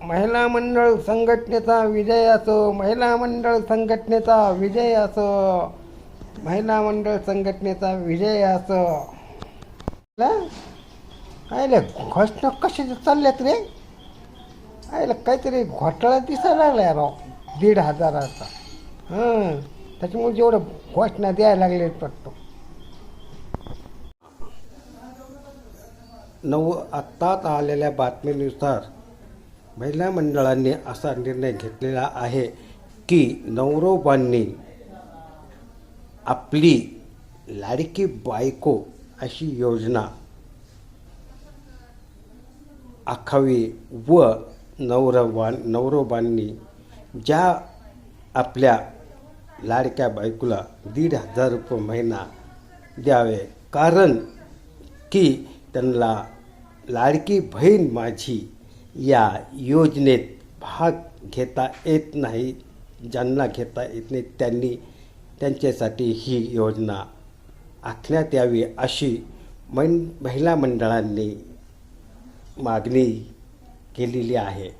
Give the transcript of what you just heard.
महिला मंडळ संघटनेचा विजय असो महिला मंडळ संघटनेचा विजय असो महिला मंडळ संघटनेचा विजय असो. आयला घोषणा कशी चालल्यात रे? आयला काहीतरी घोटाळा दिसायला लागलाय राव दीड हजाराचा. हां त्याच्यामुळे जेवढं घोषणा द्यायला लागले वाटतं नऊ आत्ताच आलेल्या बातमीनुसार महिला मंडळांनी असा निर्णय घेतलेला आहे की नवरोबांनी आपली लाडकी बायको अशी योजना आखावी व नवरवान नवरोबांनी ज्या आपल्या लाडक्या बायकोला दीड हजार रुपये महिना द्यावे. कारण की त्यांना लाडकी बहीण माझी या योजनेत भाग घेता येत नाही ज्यांना घेता येत नाही त्यांनी त्यांच्यासाठी ही योजना आखण्यात यावी अशी मन महिला मंडळांनी मागणी केलेली आहे.